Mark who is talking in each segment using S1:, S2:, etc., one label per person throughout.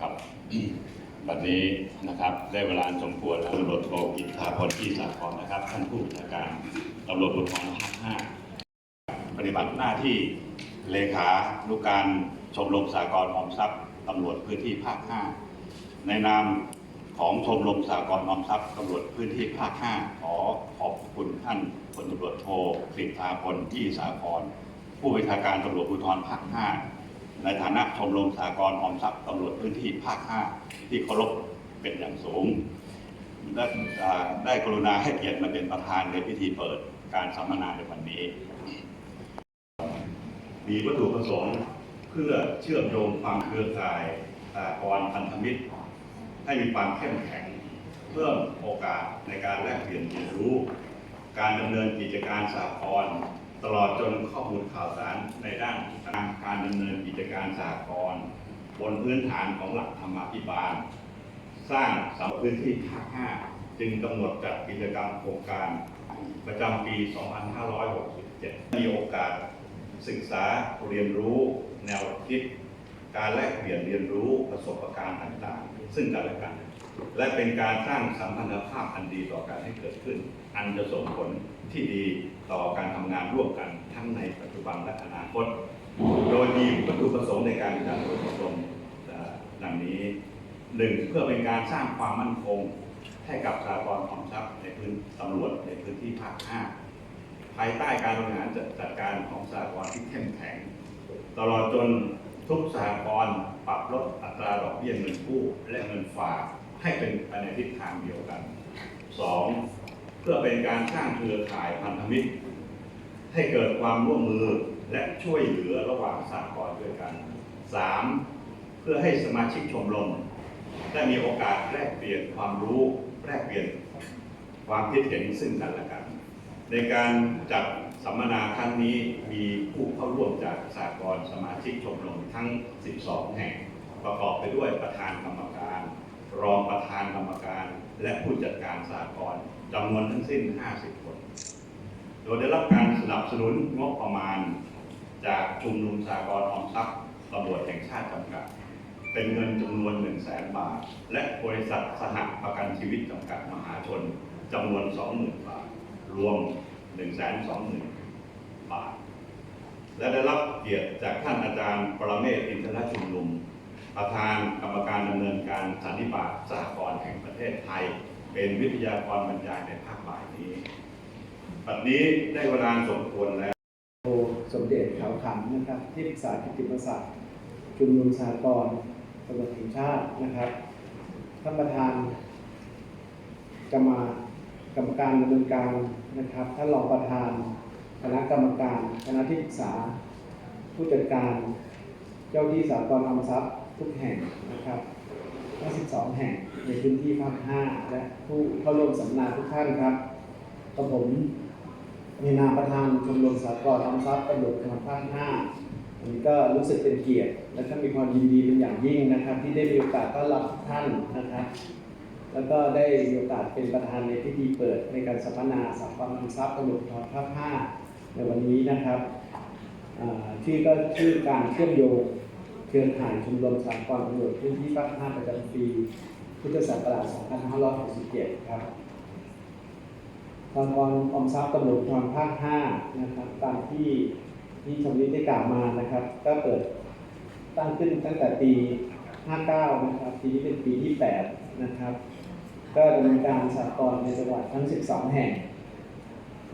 S1: ครับวันนี้นะครับได้เวลาสมควรแล้วตำรวจโทกิตาพรที่สาครนะครับ ท่านผู้บัญชาการตำรวจภูธรภาคห้าปฏิบัติหน้าที่เลขานุการชมรมสากลออมทรัพย์ตำรวจพื้นที่ภาคห้าในนามของชมรมสากลออมทรัพย์ตำรวจพื้นที่ภาคห้าขอขอบคุณท่านพลตำรวจโทกฤษาพลที่สาคร ผู้บัญชาการตำรวจภูธรภาคห้าในฐานะชมรมสากลออมทรัพย์ตำรวจพื้นที่ภาค 5 ที่เคารพเป็นอย่างสูง ได้ได้กรุณาให้เกียรติมาเป็นประธานในพิธีเปิดการสัมมนาในวันนี้ มีวัตถุประสงค์เพื่อเชื่อมโยงความเครือข่ายสากลพันธมิตร ให้มีความเข้มแข็งเพิ่มโอกาสในการแลกเปลี่ยนเรียนรู้ การดำเนินกิจการสากล ลอดจนข้อมูลข่าวสารในด้านการดำเนินกิจการสากลบนพื้นฐานของหลักธรรมาภิบาล สร้างสำหรับพื้นที่ภาค5จึงกำหนดจัดกิจกรรมโครงการประจำปี 2567 มีโอกาสศึกษาเรียนรู้แนวคิด การแลกเปลี่ยนเรียนรู้ประสบการณ์ต่างๆ ซึ่งกันและกัน และเป็นการสร้างสัมพันธภาพอันดีต่อการให้เกิดขึ้น อันจะส่งผล ที่ดีต่อการทำงานร่วมกันทั้งในปัจจุบันและอนาคต โดยมีวัตถุประสงค์ในการจัดอบรมเอ่อดังนี้หนึ่งเพื่อเป็นการสร้างความมั่นคง ให้กับสากลออมทรัพย์ในพื้นตำรวจในพื้นที่ภาค5ภายใต้การบริหารจัดจัดการของสากลที่เข้มแข็ง ตลอดจนทุกสหกรณ์ปรับลดอัตราดอกเบี้ยเงินกู้และเงินฝากให้เป็นไปในทิศทางเดียวกัน 2. เพื่อเป็นการสร้างเครือข่ายพันธมิตร ให้เกิดความร่วมมือและช่วยเหลือระหว่างสหกรณ์ด้วยกัน 3. เพื่อให้สมาชิกชมรมได้มีโอกาสแลกเปลี่ยนความรู้แลกเปลี่ยนความคิดเห็นซึ่งกันและกัน ในการจัดสัมมนาครั้งนี้มีผู้เข้าร่วมจากสากลสมาชิกชมรมทั้ง 12 แห่งประกอบไปด้วยประธานกรรมการ รองประธานกรรมการ และผู้จัดการสากลจำนวนทั้งสิ้น 50 คน โดยได้รับการสนับสนุนงบประมาณ จากชุมนุมสากลออมทรัพย์ตำรวจแห่งชาติจำกัด เป็นเงินจำนวน 1 0 0 0 0แสนบาท และบริษัทสหประกันชีวิตจำกัดมหาชนจำนวน 20,000 บาท รวม 1 2 0 0 0 0 บาท และได้รับเกียรติจากท่านอาจารย์ปรเมศอินทรชุมนุม ประธานกรรมการดำเนินการสันนิบาตสหกรณ์แห่งประเทศไทย เป็นวิทยากรบรรยายในภาคบ่ายนี้บัดนี้ได้เวลาสมควรแล้ว
S2: โสมเด็จเขาขำนะครับ ที่ปรึกษากิตติมศักดิ์ชุมนุมสากรณ์ตำรวจแห่งชาตินะครับท่านประธานกรรมากรรมการดำเนินการนะครับท่านรองประธานคณะกรรมการคณะที่ปรึกษา ผู้จัดการ เจ้าที่สากลออมทรัพย์ ทุกแห่งนะครับทั้ง12แห่งในพื้นที่ภาค5และผู้เข้าร่วมสัมมนาทุกท่านครับกับผมในนามประธานชมรมสากลออมทรัพย์ตำรวจภูธรภาค5วันนี้ก็รู้สึกเป็นเกียรติ และก็มีความยินดีเป็นอย่างยิ่งนะครับ ที่ได้มีโอกาสต้อนรับทุกท่านนะครับ แล้วก็ได้มีโอกาสเป็นประธานในพิธีเปิดในการสัมมนาสากลออมทรัพย์ตำรวจภูธรภาค5ในวันนี้นะครับอ่าชื่อก็ชื่อการเชื่อมโยง เครือข่ายชุมรมสากลตำรวจพื้นที่ภาค5ประจำปีพุทธศักราช 2567 ครับทางกองอมทรัพย์ตำรวจภูธรภาค5นะครับตามที่ที่ชมริได้กล่าวมานะครับ ก็เปิดตั้งขึ้นตั้งแต่ปี 59 นะครับ ปีนี้เป็นปีที่ 8 นะครับ ก็ดำเนินการสากลในจังหวัดทั้ง 12 แห่ง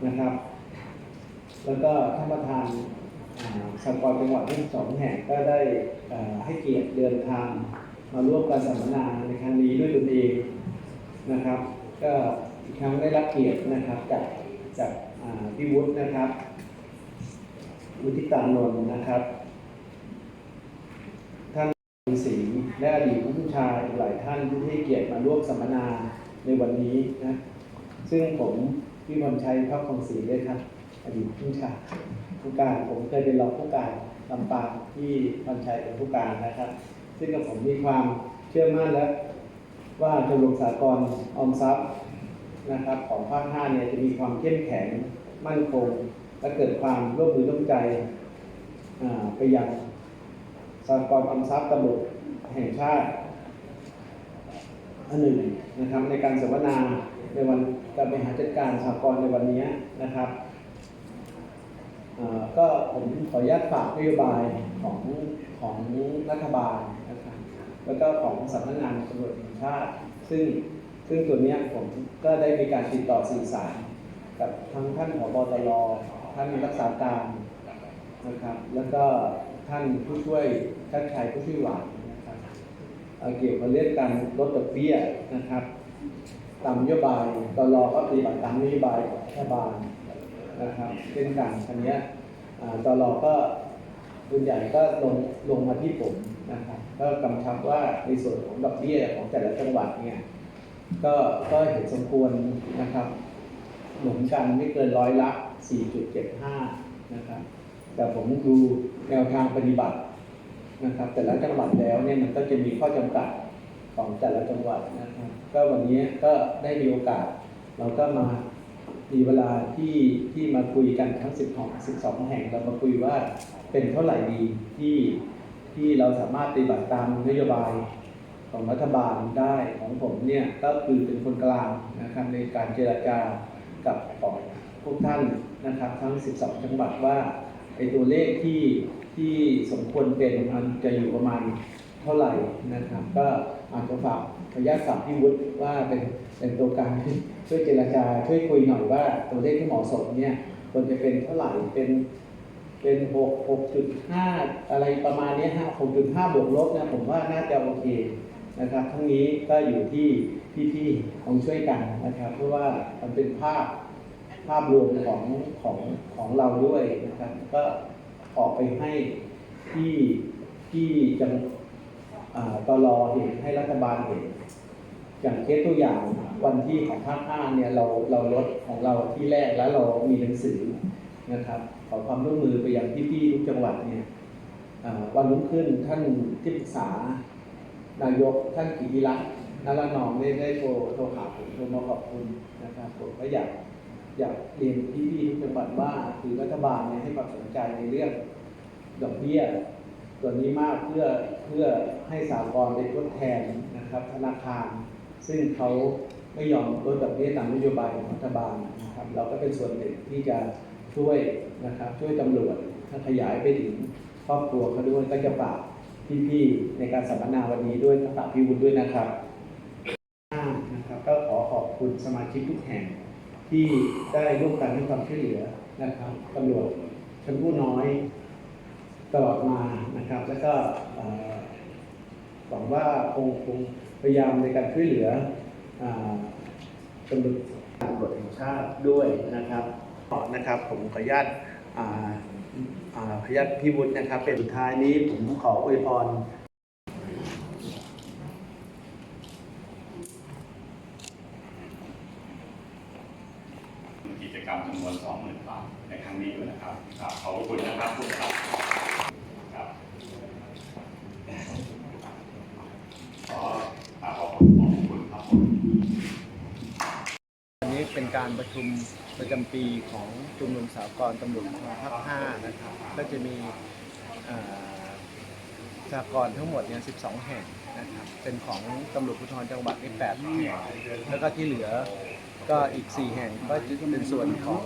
S2: นะครับ แล้วก็ท่านประธาน สากลจังหวัดทั้ง12แห่งก็ได้ให้เกียรติเดินทางมาร่วมการสัมมนาในครั้งนี้ด้วยตนเองนะครับ ก็อีกครั้งได้รับเกียรตินะครับจากจากพี่วุฒินะครับวุฒิตานนท์นะครับ ท่านศรีและอดีตผู้ชายหลายท่านที่ให้เกียรติมาร่วมสัมมนาในวันนี้นะซึ่งผมพี่พรชัยพักของศรีด้วยครับ อดีตผู้ชายผู้การผมเคยเป็นรองผู้การลำปางที่พรชัยเป็นผู้การนะครับ ซึ่งกับผมมีความเชื่อมั่นและว่าชมรมสากลออมทรัพย์นะครับ ของภาค5เนี่ยจะมีความเข้มแข็งมั่นคง และเกิดความร่วมมือร่วมใจไปยังสหกรออมทรัพย์ตำรวจแห่งชาติอันหนึ่งนะครับในการสัมมนาในวันการบริหารจัดการสหกรในวันนี้นะครับ ก็ผมขออนุญาตฝากนโยบายของของรัฐบาลนะครับแล้วก็ของสำนักงานตำรวจแห่งชาติ ซึ่งซึ่งตัวนี้ผมก็ได้มีการติดต่อสื่อสาร กับทั้งท่านผบตรท่านรักษาการนะครับแล้วก็ท่านผู้ช่วยท่านชายผู้ช่วยหวานนะครับเอ่อเกี่ยวกับเรื่องการลดดอกเบี้ยนะครับตามนโยบายตลอก็ปฏิบัติตามนโยบายของรัฐบาล นะครับเช่นกันอันเนี้ยอ่าตลอก็ส่วนใหญ่ก็ลงลงมาที่ผมนะครับก็กำชับว่าในส่วนของดอกเบี้ยของแต่ละจังหวัดเนี่ยก็ก็เห็นสมควรนะครับหนุนกันไม่เกินร้อยละ 4.75 นะครับ แต่ผมดูแนวทางปฏิบัตินะครับ แต่ละจังหวัดแล้วเนี่ยมันก็จะมีข้อจำกัดของแต่ละจังหวัดนะครับ ก็วันนี้ก็ได้มีโอกาส เราก็มา มีเวลาที่ที่มาคุยกันทั้ง10ของ12 แห่งเรามาคุยว่าเป็นเท่าไหร่ดีที่ที่เราสามารถปฏิบัติตามนโยบายของรัฐบาลได้ของผมเนี่ยก็คือเป็นคนกลางนะครับในการเจรจากับของพวกท่านนะครับทั้ง 12 จังหวัดว่าไอตัวเลขที่ที่สมควรเป็นมันจะอยู่ประมาณเท่าไหร่นะครับ ก็อาจจะฝากขออนุญาตฝากพี่วุฒิว่าเป็น เป็นตัวกลางช่วยเจรจาช่วยคุยหน่อยว่าตัวเลขที่เหมาะสมเนี่ยควรจะเป็นเท่าไหร่เป็นเป็นหกหกจุดห้าอะไรประมาณนี้ฮะหกจุดห้าบวกลบเนี่ยผมว่าน่าจะโอเคนะครับทั้งนี้ก็อยู่ที่พี่ๆของช่วยกันนะครับ เพราะว่ามันเป็นภาพภาพรวมของของของเราด้วยนะครับ ก็ออกไปให้ที่ที่จังอ่าตลอเห็นให้รัฐบาลเห็น อย่างเคสตัวอย่าง วันที่ของภาคห้าเนี่ยเราเราลดของเราที่แรกแล้วเรามีหนังสือนะครับขอความร่วมมือไปยังพี่ๆทุกจังหวัดเนี่ยวันรุ่งขึ้นท่านที่ปรึกษานายกท่านกิติรัตน์นารนองได้ได้โทรโทรหาผมโทรมาขอบคุณนะครับผมก็อยากอยากเรียนพี่ๆทุกจังหวัดว่าคือรัฐบาลเนี่ยให้ความสนใจในเรื่องดอกเบี้ยตัวนี้มากเพื่อเพื่อให้สากลเป็นทดแทนนะครับธนาคาร ซึ่งเขา ไม่ยอมลดดอกเบี้ยตามนโยบายของรัฐบาลนะครับ เราก็เป็นส่วนหนึ่งที่จะช่วยนะครับช่วยตำรวจถ้าขยายไปถึงครอบครัวเขาด้วยก็จะฝากพี่ๆในการสัมมนาวันนี้ด้วยฝากพี่วุฒิด้วยนะครับนะครับ ก็ขอขอบคุณสมาชิกทุกแห่งที่ได้ร่วมกันให้ความช่วยเหลือนะครับตำรวจชั้นผู้น้อยตลอดมานะครับ แล้วก็หวังว่าคงคงพยายามในการช่วยเหลือ ตำรวจตำรวจแห่งชาติด้วยนะครับนะครับผมขออนุญาตอ่าอ่าขออนุญาตพี่วุฒินะครับ เป็นสุดท้ายนี้ผมขออวยพร
S1: กิจกรรมจำนวน20,000บาทในครั้งนี้ด้วยนะครับครับขอบพระคุณนะครับผู้ครับครับขอขอบคุณครับผม
S2: วันนี้ เป็นการประชุมประจำปีของชุมนุมสากลตำรวจภาค5นะครับ ก็จะมีสากลทั้งหมดเนี่ย12 แห่งนะครับ เป็นของตำรวจภูธรจังหวัดนี่8แห่งแล้วก็ที่เหลือก็อีก 4 แห่งก็จะเป็นส่วนของ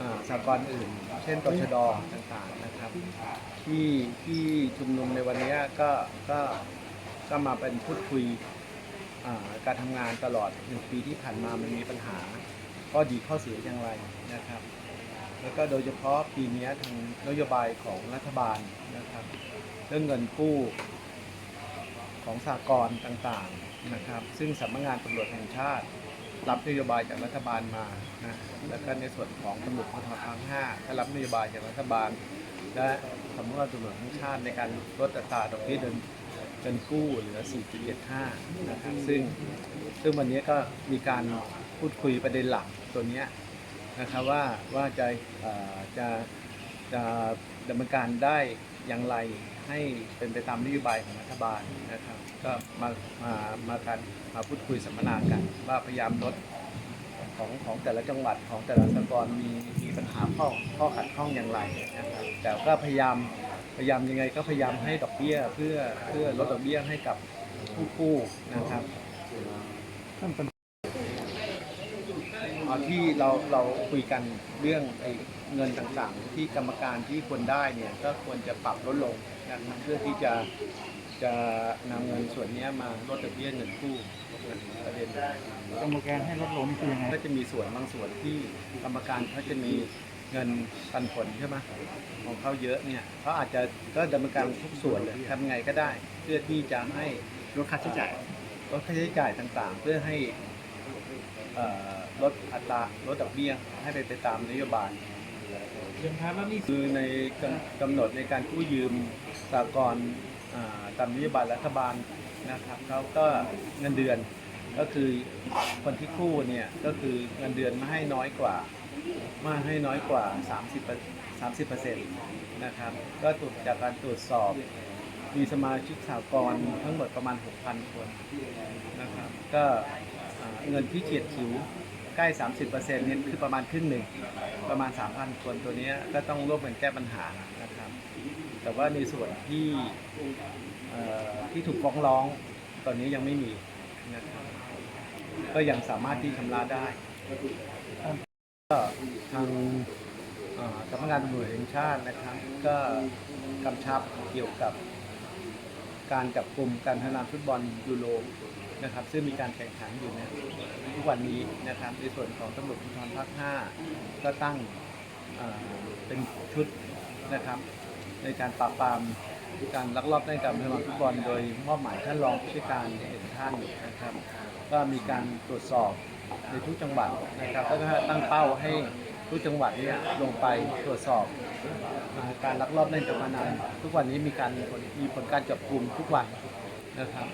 S2: อสากลอื่น เช่นตชดต่างๆนะครับ ที่ที่ชุมนุมในวันนี้ก็ก็ก็มาเป็นพูดคุย การทำงานตลอดหนึ่งปีที่ผ่านมามันมีปัญหาข้อดีข้อเสียอย่างไรนะครับ แล้วก็โดยเฉพาะปีนี้ทางนโยบายของรัฐบาลนะครับ เรื่องเงินกู้ของสากลต่างๆนะครับ ซึ่งสำนักงานตำรวจแห่งชาติ รับนโยบายจากรัฐบาลมานะแล้วก็ในส่วนของตำรวจภูธรภาค5ก็รับนโยบายจากรัฐบาลและสำนักงานตำรวจแห่งชาติในการลดอัตราดอกเบี้ยเดิน เงินกู้เหลือ 4.75 นะครับ ซึ่งซึ่งวันนี้ก็มีการพูดคุยประเด็นหลักตัวนี้นะครับว่าว่าจะจะจะดำเนินการได้อย่างไรให้เป็นไปตามนโยบายของรัฐบาลนะครับ ก็มามามาการมาพูดคุยสัมมนากัน ว่าพยายามลดของของแต่ละจังหวัดของแต่ละสกลมีมีปัญหาข้อข้อขัดข้องอย่างไรนะครับแต่ก็พยายาม พยายามยังไงก็พยายามให้ดอกเบี้ยเพื่อเพื่อลดดอกเบี้ยให้กับผู้กู้นะครับเอาที่เราเราคุยกันเรื่องไอ้เงินต่างๆ ที่กรรมการที่ควรได้เนี่ยก็ควรจะปรับลดลงนะครับเพื่อที่จะจะนำเงินส่วนนี้มาลดดอกเบี้ยเงินกู้ประเด็น
S3: กรรมการให้ลดลงนี่คือยังไง
S2: ก็จะมีส่วนบางส่วนที่กรรมการเขาจะมี เงินปันผลใช่ไหมของเขาเยอะเนี่ยเขาอาจจะก็ดำเนินการทุกส่วนเลยทำไงก็ได้ เพื่อที่จะให้
S3: ลดค่าใช้จ่าย
S2: ลดค่าใช้จ่ายต่างๆ เพื่อให้เอ่อลดอัตราลดดอกเบี้ยให้ไปนไปตามนโยบาย
S3: เรื่องครับแล้วนี่
S2: คือในกำกำหนดในการกู้ยืมสากลอ่าตามนโยบายรัฐบาลนะครับเขาก็เงินเดือนก็คือคนที่กู้เนี่ยก็คือเงินเดือนไม่ให้น้อยกว่า ไม่ให้น้อยกว่า 30 30เปอร์เซ็นต์นะครับ ก็ตรวจจากการตรวจสอบ มีสมาชิกสากลทั้งหมดประมาณ 6,000 คนนะครับ ก็เงินที่เฉียดฉิวใกล้ 30%เนี่ยคือประมาณครึ่งหนึ่งประมาณ 3,000 คนตัวนี้ก็ต้องร่วมกันแก้ปัญหานะครับ แต่ว่าในส่วนที่ที่ถูกฟ้องร้องตอนนี้ยังไม่มีนะครับก็ยังสามารถที่ชำระได้ ก็ทางสำนักงานตำรวจแห่งชาตินะครับ ก็กำชับเกี่ยวกับการจับกลุ่มการพนันฟุตบอลยูโรนะครับ ซึ่งมีการแข่งขันอยู่นี่ยทุกวันนี้นะครับ ในส่วนของตำรวจภูธรภาค 5 ก็ตั้งเป็นชุดนะครับ ในการปราบปรามการลักลอบเล่นการพนันฟุตบอลโดยมอบหมายท่านรองผู้ช่วยการหนึ่งท่านนะครับ ก็มีการตรวจสอบ ในทุกจังหวัดนะครับแล้วก็ตั้งเป้าให้ทุกจังหวัดเนี่ยลงไปตรวจสอบการลักลอบเล่นการพนันทุกวันนี้มีการผลมีผลการจับกลุ่มทุกวันนะครับ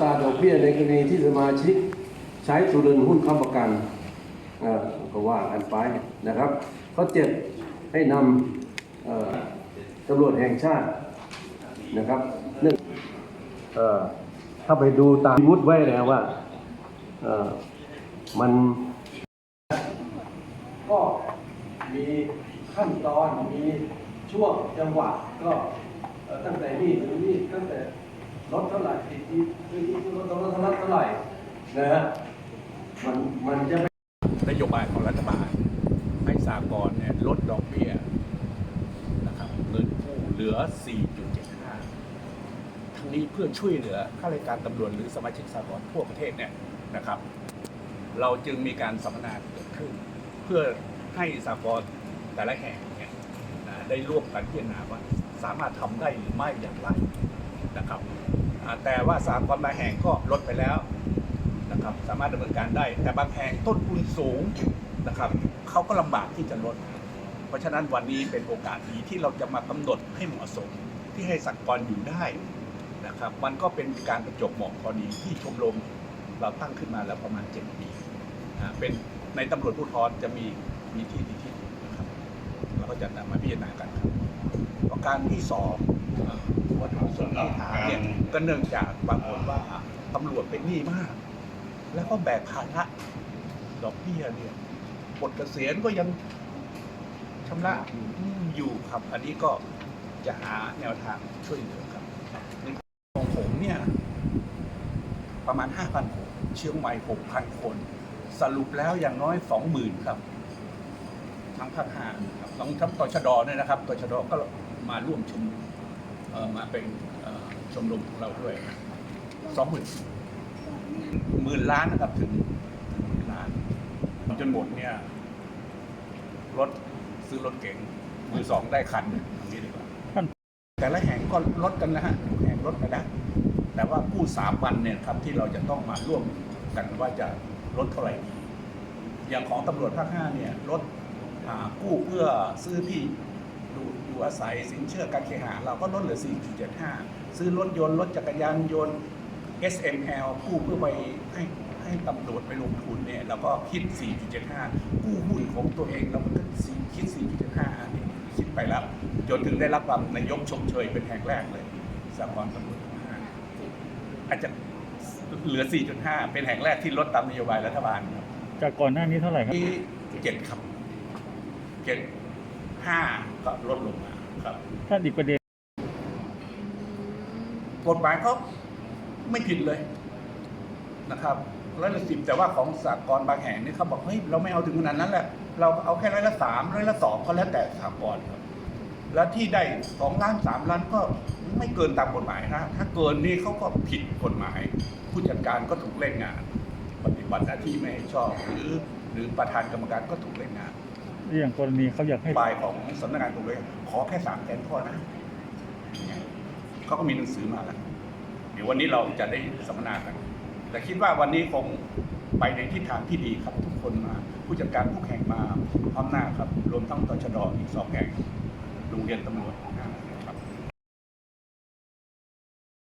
S4: ตราดอกเบี้ยในกรณีที่สมาชิกใช้สุรินหุ้นค้ำประกันก็ว่ากันไปนะครับข้อเจ็ดให้นำตำรวจแห่งชาตินะครับเนื่องถ้าไปดูตามวุฒิไว้แล้วว่า มันก็มีขั้นตอนมีช่วงจังหวะก็ตั้งแต่นี่ถึงนี่ตั้งแต่ลดเท่าไหร่ที่ที่ที่ที่ลดเท่าไหร่เท่าไหร่นะฮะมันมันจะ
S5: นโยบายของรัฐบาลให้สากลเนี่ยลดดอกเบี้ยนะครับเงินกู้เหลือ 4.75ทั้งนี้เพื่อช่วยเหลือข้าราชการตำรวจหรือสมาชิกสากลทั่วประเทศเนี่ย นะครับ เราจึงมีการสัมมนาเกิดขึ้น เพื่อให้สากลแต่ละแห่งเนี่ยนะได้ร่วมกันพิจารณาว่าสามารถทำได้หรือไม่อย่างไรนะครับอ่าแต่ว่าสากลบางแห่งก็ลดไปแล้วนะครับสามารถดำเนินการได้ แต่บางแห่งต้นทุนสูงนะครับเขาก็ลำบากที่จะลด เพราะฉะนั้นวันนี้เป็นโอกาสดีที่เราจะมากำหนดให้เหมาะสมที่ให้สักกรอยู่ได้นะครับ มันก็เป็นการประจวบเหมาะพอดีที่ชมรม เราตั้งขึ้นมาแล้วประมาณ 7 ปีนะเป็นในตำรวจผู้ทอนจะมีมีที่ที่ที่นะครับเราก็จะนำมาพิจารณากันครับประการที่สองเอ่อวัตถุประสงค์ที่ถามเนี่ยก็เนื่องจากบางคนว่าตำรวจเป็นหนี้มาก แล้วก็แบกภาระดอกเบี้ยเนี่ยบทเกษียณก็ยังชำระอยู่ครับ อันนี้ก็จะหาแนวทางช่วยเหลือครับในของผมเนี่ย ประมาณ5,000คน เชียงใหม่ 6,000 คน สรุปแล้วอย่างน้อย 20,000 ครับ ทั้งภาคห้าครับต้องทั้งตชดเนี่ยนะครับตชดก็มาร่วมชมมาเป็นชมรมของเราด้วยสองหมื่นหมื่นล้านนะครับถึงหมื่นล้านจนหมดเนี่ยรถซื้อรถเก๋งมือสองได้คันหนึ่งตรงนี้ดีกว่าแต่ละแห่งก็ลดกันนะฮะแห่งลดไปได้ แต่ว่ากู้สามวันเนี่ยครับที่เราจะต้องมาร่วมกันว่าจะลดเท่าไหร่ดีอย่างของตำรวจภาคห้าเนี่ยลดกู้เพื่อซื้อที่อยู่อยู่อาศัยสินเชื่อการเคหะเราก็ลดเหลือ 4.75 ซื้อรถยนต์รถจักรยานยนต์ SML กู้เพื่อไปให้ให้ตำรวจไปลงทุนเนี่ยเราก็คิด 4.75 กู้หุ้นของตัวเองเราก็คิด 4.75 อันนี้คิดไปแล้ว จนถึงได้รับความนายกชมเชยเป็นแห่งแรกเลยสากลตำรวจ อาจจะเหลือ 4.5 เป็นแห่งแรกที่ลดตามนโยบายรัฐบาลครับ
S3: จากก่อนหน้านี้เท่าไหร่ครับ
S5: ที่เจ็ดครับเจ็ดห้าก็ลดลงมาครับ
S3: ถ้าอีกประเด็น
S5: กฎหมายเขาไม่ผิดเลยนะครับร้อยละสิบแต่ว่าของสากลบางแห่งนี่เขาบอกเฮ้ยเราไม่เอาถึงขนาดนั้นแหละเราเอาแค่ร้อยละสามร้อยละสองก็แล้วแต่สากลครับ แล้วที่ได้สองล้านสามล้านก็ไม่เกินตามกฎหมายนะ ถ้าเกินนี่เขาก็ผิดกฎหมาย ผู้จัดการก็ถูกเล่นงาน ปฏิบัติหน้าที่ไม่ชอบ หรือหรือประธานกรรมการก็ถูกเล่นงาน
S3: อย่างกรณีเขาอยากให้
S5: ฝ่ายของสำนักงานตำรวจขอแค่สามแสนพอนะเขาก็มีหนังสือมาแล้วเดี๋ยววันนี้เราจะได้สัมมนากันแต่คิดว่าวันนี้คงไปในทิศทางที่ดีครับ ทุกคนมา ผู้จัดการผู้แข่งมาพร้อมหน้าครับ รวมทั้งตชดอีกสองแห่ง โรงเรียนตำรวจ